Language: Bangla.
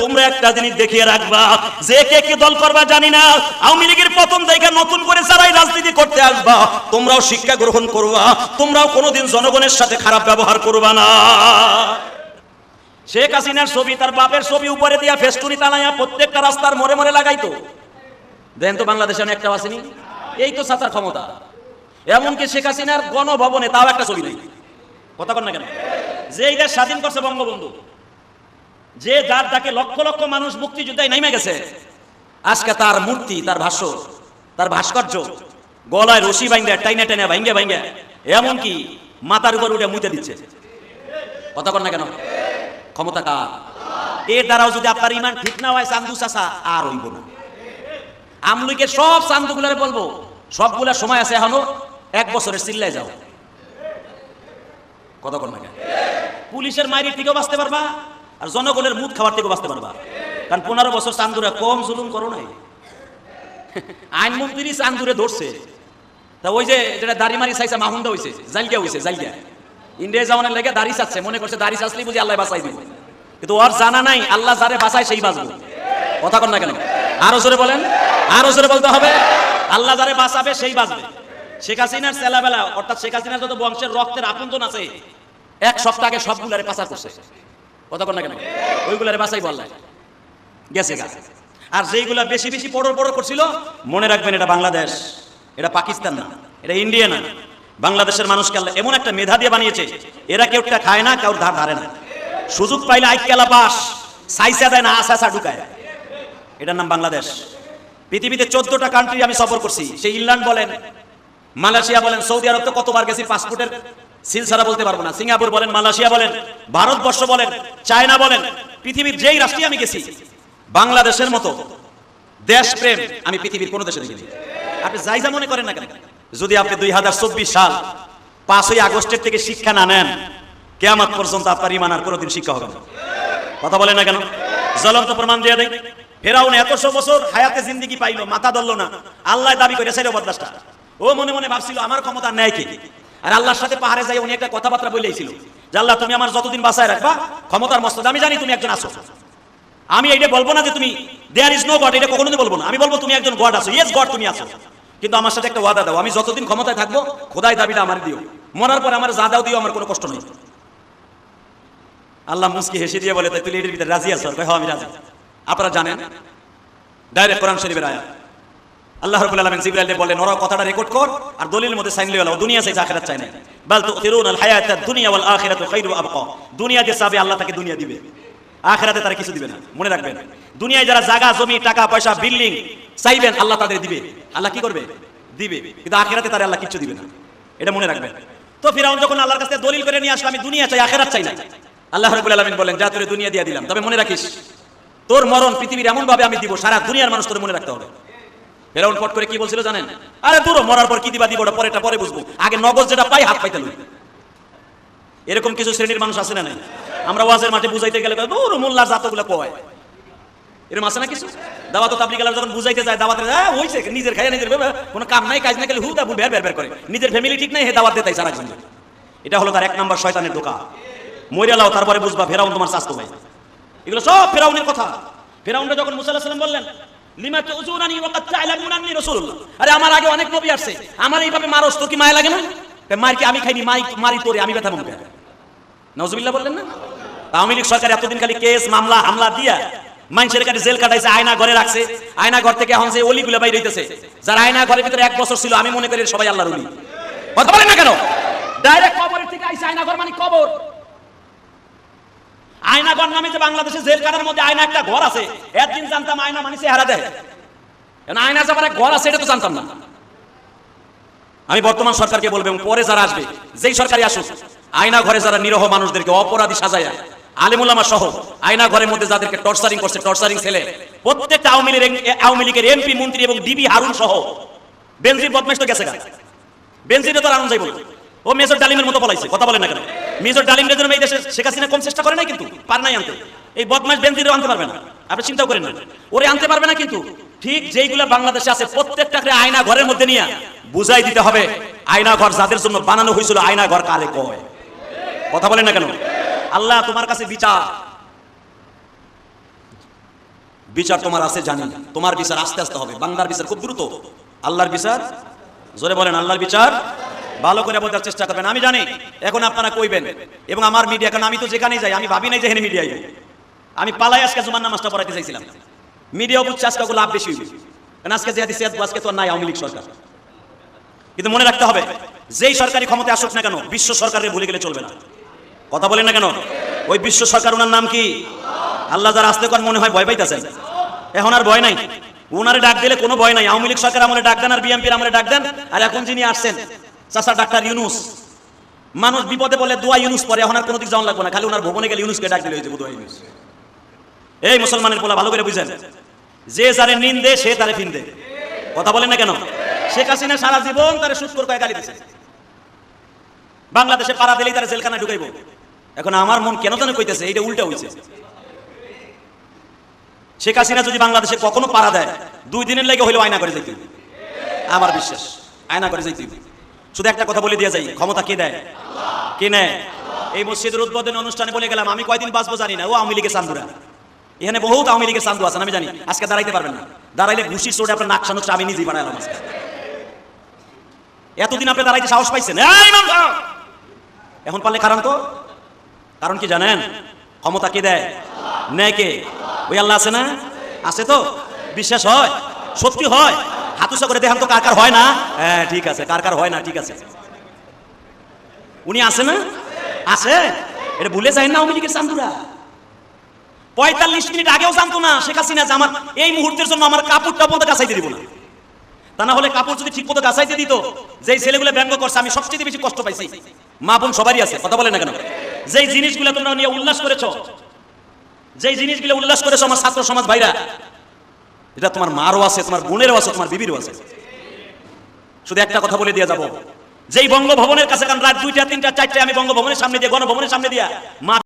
তোমরা একটা জিনিস দেখিয়ে রাখবা, যে কে কে দল করবা জানি না। আওয়ামী লীগের প্রথম থেকে নতুন করে যারাই রাজনীতি করতে আসবা, তোমরাও শিক্ষা গ্রহণ করবা, তোমরাও কোনোদিন জনগণের সাথে খারাপ ব্যবহার করবা না। শেখ হাসিনার ছবি, তার বাপের ছবি উপরে দিয়া ফেস্টুনি টানাইয়া প্রত্যেকটা রাস্তার মোড়ে মোড়ে লাগাইতো। দেন তো বাংলাদেশে একটা আসেনি? এই তো সাতার ক্ষমতা। এমনকি শেখ হাসিনার গণভবনে তাও একটা ছবি নেই। কথা কন না কেন? যে এই দেশ স্বাধীন করছে বঙ্গবন্ধু। যে যার ডাকে লক্ষ লক্ষ মানুষ মুক্তিযোদ্ধায় নেমে গেছে, আজকে তার মূর্তি, তার ভাষ্য, তার ভাস্কর্য গলায় রশি ভাঙ্গে টাইনে টাইনে ভাঙ্গে ভাঙ্গে এমনকি মাথার উপর উঠে মুতে দিচ্ছে। কথা কন না কেন? ক্ষমতা কার? এর দ্বারাও যদি আপনার ইমান ঠিক না হয়, চান্দু চাষা আর হইব না। আমলুকের সব চান্দুগুলারে বলব, সবগুলা সময় আছে এখনও, এক বছরের চিল্লায় যাও। কথা কন না কেন? পুলিশের মাইরি থেকেও বাঁচতে পারবা? আর জনগণের মুখ খাবার থেকে বাঁচতে পারবা। কারণ পনেরো বছর চান্দুরা কম জুলুম করো নাই। আইনমন্ত্রী চান্দুরে ধরছে। তা ওই যে যেটা দাড়ি মারি চাইছে, মাহুন্দা হয়েছে জালগিয়া হয়েছে জালগিয়া ইন্ডিয়া যাওয়ানের লেগে দাড়ি চাচ্ছে, মনে করছে দাড়ি চাচ্লেই বুঝি আল্লাহ বাঁচাই দিব। কিন্তু ওর জানা নাই, আল্লাহ যারে বাঁচায় সেই বাঁচবো। কথা কন না কেন? আরও জোরে বলেন, আরও জোরে বলতে হবে, আল্লাহ যারে বাঁচাবে সেই বাঁচবে। শেখ হাসিনার চেলাবেলা, অর্থাৎ শেখ হাসিনার যত বংশের রক্তের আপনজন আছে, এক সপ্তাহ আগে সবগুলারে পাচার করছে। কথা না কেন? ওইগুলারে বাঁচাই বললাই গেছে গা। আর যেইগুলা বেশি বেশি পড়ো পড়ো করছিল, মনে রাখবেন এটা বাংলাদেশ, এটা পাকিস্তান না, এটা ইন্ডিয়া না। বাংলাদেশের মানুষকে আল্লাহ এমন একটা মেধা দিয়ে বানিয়েছে, এরা কেউ একটা খায় না কেউ ধার ধারে না। সুযোগ পাইলে আইকেলা পাস, সাইসা দেয় না আশা ঢুকায়। এটার নাম বাংলাদেশ। পৃথিবীতে চোদ্দটা কান্ট্রি আমি সফর করছি, সেই ইংল্যান্ড বলেন, মালয়েশিয়া বলেন, সৌদি আরব তো কতবার গেছি পাসপোর্টের সিল ছাড়া বলতে পারব না। সিঙ্গাপুর বলেন, মালয়েশিয়া বলেন, ভারতবর্ষ বলেন, চায়না বলেন, পৃথিবীর যেই রাষ্ট্রে আমি গেছি, বাংলাদেশের মতো দেশপ্রেম আমি পৃথিবীর কোনো দেশে দেখিনি। আপনি যাই যা মনে করেন না কেন, যদি আপনি দুই হাজার চব্বিশ সাল পাঁচই আগস্টের থেকে শিক্ষা না নেন, কেয়ামত পর্যন্ত আপনার ইমান আর কোনোদিন শিক্ষা হবে না। কথা বলে না কেন? জ্বলন্ত প্রমাণ দিয়ে দেয় ফেরাউন এতশো বছর হায়াতে জিন্দিগি পাইলো, মাথা ধরলো না। আল্লাহ দাবি করে সেটা বদলাসটা ও মনে মনে ভাবছিল, আমার ক্ষমতা নেয় কি? আর আল্লাহর সাথে পাহাড়ে যাই উনি একটা কথাবার্তা বলেছিল যে, আল্লাহ, তুমি আমার যতদিন বাসায় রাখবা, ক্ষমতার মস্তদ আমি জানি তুমি একজন আসো আমি এটা বলব না যে তুমি দেয়ার ইজ নো গড এটা কখনো বলব না। আমি বলব তুমি একজন গড আছো। ইয়েস গড তুমি আছো। কিন্তু আমার সাথে একটা ওয়াদা দাও। আমি যতদিন ক্ষমতায় থাকব, খোদাই দাবিটা আমার দিও। মরার পর আমার যা দাও, দিও, আমার কোনো কষ্ট নেই। আল্লাহ মুসকি হেসে দিয়ে বলে, তাই তুই এটির ভিতরে রাজি আছো? হ্যাঁ আমি রাজি। আপনারা জানেন ডাইরেক্ট কোরআন শরীফের আয়াত। আল্লাহ রাব্বুল আলামিন জিবরাইলকে বললেন, ওরা কথাটা রেকর্ড কর আর দলিলের মধ্যে সাইন ও দুনিয়া চাই আখিরাত চাই না বাল তুতিরুন আল হায়াত দুনিয়া ওয়াল আখিরাতু খায়রু আবকা। দুনিয়া যে চাবে, আল্লাহ তাকে দুনিয়া দিবে। আখিরাতে তারা কিছু দিবে না। মনে রাখবেন, দুনিয়ায় যারা জায়গা জমি, টাকা, পয়সা, বিল্ডিং চাইবেন, আল্লাহ তাদের দিবে। আল্লাহ কি করবে? দিবে। কিন্তু আখিরাতে তারা আল্লাহ কিছু দিবে না। এটা মনে রাখবেন। তো ফিরাউন যখন আল্লাহর কাছে দলিল করে নিয়ে আসলো, আমি দুনিয়া চাই, আখিরাত চাই না। আল্লাহ রাব্বুল আলামিন বলেন যা তোরে দুনিয়া দিয়ে দিলাম। তবে মনে রাখিস, তোর মরণ পৃথিবীর এমন ভাবে আমি দিব, সারা দুনিয়ার মানুষ তোর মনে রাখতে হবে। ফেরাউন পট করে কি বলছিল জানেন? আরে দূর মরার পর কি দিবা দিব ওটা পরেটা পরে বুঝব। আগে নগদ যেটা পাই হাত পাইতে লই। এরকম কিছু শ্রেণির মানুষ আছে না নাই? আমরা ওয়াজের মাঠে বুঝাইতে গেলে দূর মোল্লার জাতগুলো কয়? এরকম আছে না কিছু? দাওয়াত তাবলিগ আলাদা যখন বুঝাইতে যায় দাওয়াতে হ্যাঁ হইছে, নিজের খায় নিজের কোনো কাম নাই, কাজ না গেলে হুদা বের বের বের করে। নিজের ফ্যামিলি ঠিক নাই, হে দাওয়াত দেতাই সারা জীবন। এটা হলো তার এক নাম্বার শয়তানের দোকা মরে লাও, তারপরে বুঝবা, ফেরাউন তোমার স্বাস্থ্য ভাই। এগুলো সব ফেরাউনের কথা। ফেরাউনটা যখন মুসা আলাইহিস সালাম বললেন লিমা তুজুনানি ওয়া কাদ তা'লামুনা আন্নী রাসূলুল্লাহ। আরে, আমার আগে অনেক নবী আসছে। আমার এইভাবে মারস, তোর কি মায়া লাগে না? তা মার কি, আমি খাইনি, মাই, মারি তোরে, আমি ব্যথা মনে নজরুল্লাহ বললেন না? আওয়ামী লীগ সরকার এতদিন খালি কেস, মামলা, হামলা দিয়া মানুষের কাছে জেল কাটাইছে, আয়না ঘরে রাখছে। আয়না ঘর থেকে এখন যে অলিগুলো বাইরে হইতেছে, যারা আয়না ঘরের ভিতরে এক বছর ছিল, আমি মনে করি সবাই আল্লাহর অলি। কথা বলেন না কেন? ডাইরেক্ট কবরের থেকে আইসে আয়না ঘর মানে কবর। আয়নাঘর নামে যে বাংলাদেশে জেল কাটার মধ্যে আয়না একটা ঘর আছে, একদিন জানতাম আয়না মানে চেহারা দেয়। আয়না যাবার এক ঘর আছে, এটা তো জানতাম না। আমি বর্তমান সরকারকে বলব পরে যারা আসবে, যেই সরকারি আসুক, আয়না ঘরে যারা নিরহ মানুষদেরকে অপরাধী সাজায় আলিমুল্লামা সহ, আয়না ঘরের মধ্যে যাদেরকে টর্চারিং করছে টর্চারিং ছেলে, প্রত্যেকটা আওয়ামী লীগের আওয়ামী লীগের এমপি, মন্ত্রী এবং ডিবি হারুন সহ, বেনজির বদমেশ তো গেছে গা। বেনজিরে তো আনন্দ ও মেজর ডালিমের মতো বলাইছে কথা বলেন না কেন? মেজর ডালিমের জন্য এই দেশে শেখ হাসিনা কম চেষ্টা করে নাই কিন্তু? পার নাই আনতে। এই বদমাস বেনজিরও আনতে পারবে না। আপনি চিন্তাও করেন না। ওরে আনতে পারবে না কিন্তু। ঠিক যেইগুলা বাংলাদেশে আছে, প্রত্যেকটাকে আয়না ঘরের মধ্যে নিয়ে বুঝাই দিতে হবে আয়না ঘর যাদের জন্য বানানো হয়েছিল আয়না ঘর কারে কয়? কথা বলেন না কেন? আল্লাহ তোমার কাছে বিচার। বিচার তোমার আছে জানি। তোমার বিচার আস্তে আস্তে হবে। বাংলার বিচার খুব দ্রুত। আল্লাহর বিচার? জোরে বলেন, আল্লাহর বিচার? ভালো করে বোঝার চেষ্টা করবেন। আমি জানি, এখন আপনারা কইবেন। এবং আমার মিডিয়া কারণ আমি তো যেখানেই যাই, আমি ভাবি নাই যে এখানে মিডিয়াই আমি পালাই আজকে জুমার নামাজটা পড়াইতে চাইছিলাম। মিডিয়া বুঝছে আজকে লাভ বেশি হইবে। কারণ আজকে যে আজকে তো নাই আওয়ামী লীগ সরকার। কিন্তু মনে রাখতে হবে, যেই সরকারি ক্ষমতা আসুক না কেন, বিশ্ব সরকারকে ভুলে গেলে চলবে না। কথা বলেন না কেন? ওই বিশ্ব সরকার, ওনার নাম কি? আল্লাহ যারা আসতে কর মনে হয় ভয় পাইতেছেন। এখন আর ভয় নাই। ওনারে ডাক দিলে কোনো ভয় নাই। আওয়ামী লীগ সরকার আমলে ডাক দেন আর বিএনপির আমলে ডাক দেন। আর এখন যিনি আসছেন চাচা ডাক্তার ইউনুস। মানুষ বিপদে বলে দোয়া ইউনুস পরে এখন আর কোনো দিক যাওয়া লাগবে না, খালি ওনার ভবনে গেলে ইউনুসকে ডাক দিলে হয়েছে দোয়া ইউনুস। এই মুসলমানের পোলা, ভালো করে বুঝেন। যে যারে নিন্দে, সে তারে ফিন্দে। কথা বলেন না কেন? শেখ হাসিনা সারা জীবন তারে সুস্থ করে গালি দিছে। বাংলাদেশে পাড়া দিলেই তারা জেলখানায় ঢুকাইব। এখন আমার মন কেন জানে কইতেছে, এইটা উল্টা হইছে। শেখ হাসিনা যদি বাংলাদেশে কখনো পাড়া দেয়, দুই দিনের লেগে হইলেও আয়না করে যাইতে। আমার বিশ্বাস, আয়না করে যাইতে। শুধু একটা কথা বলে দিয়ে যাই, ক্ষমতা কে দেয়? কে নেয়? এই মসজিদের উদ্বোধন অনুষ্ঠানে বলে গেলাম, আমি কয়দিন বাঁচবো জানি না, ও আওয়ামী লীগের চান্দুরা এখানে বহুত আওয়ামী লীগের চান্দু আছেন আমি জানি, আজকে দাঁড়াইতে পারবেন না। দাঁড়াইলে ঘুষি চোটে আপনার নাক সানো আমি নিজেই বানাইলাম এতদিন আপনি দাঁড়াইতে সাহস পাইছেন? এখন পারলে কারণ তো? কারণ কি জানেন? ক্ষমতা কে দেয়? নেয় কে? ওই আল্লাহ আছে না? আছে তো? বিশ্বাস হয়? সত্যি হয়? হাতুসা করে দেখান তো কার কার হয় না? হ্যাঁ ঠিক আছে, কার কার হয় না, ঠিক আছে। উনি আছে না? আছে? এটা ভুলে যায় না লীগের চান্দুরা পঁয়তাল্লিশ মিনিট আগেও জানতো না, শেখ হাসিনা যে আমার এই মুহূর্তের জন্য আমার কাপড়টা বলতে কাছাইতে দিব না। তা না হলে কাপড় যদি ঠিক মতো গাছাইতে দিত, যেই ছেলেগুলো ব্যঙ্গ করছে, আমি সবচেয়ে বেশি কষ্ট পাইছি। মা বোন সবারই আছে, কথা বলে না কেন? যেই জিনিসগুলো তোমরা নিয়ে উল্লাস করেছ, যেই জিনিসগুলো উল্লাস করেছ আমার ছাত্র সমাজ ভাইরা এটা তোমার মারও আছে, তোমার বোনেরও আছে, তোমার বিবিরও আছে। শুধু একটা কথা বলে দিয়ে যাব। যেই বঙ্গভবনের কাছে কারণ রাত দুইটা, তিনটা চারটে আমি বঙ্গভবনের সামনে দিয়ে, গণভবনের সামনে দিয়া মা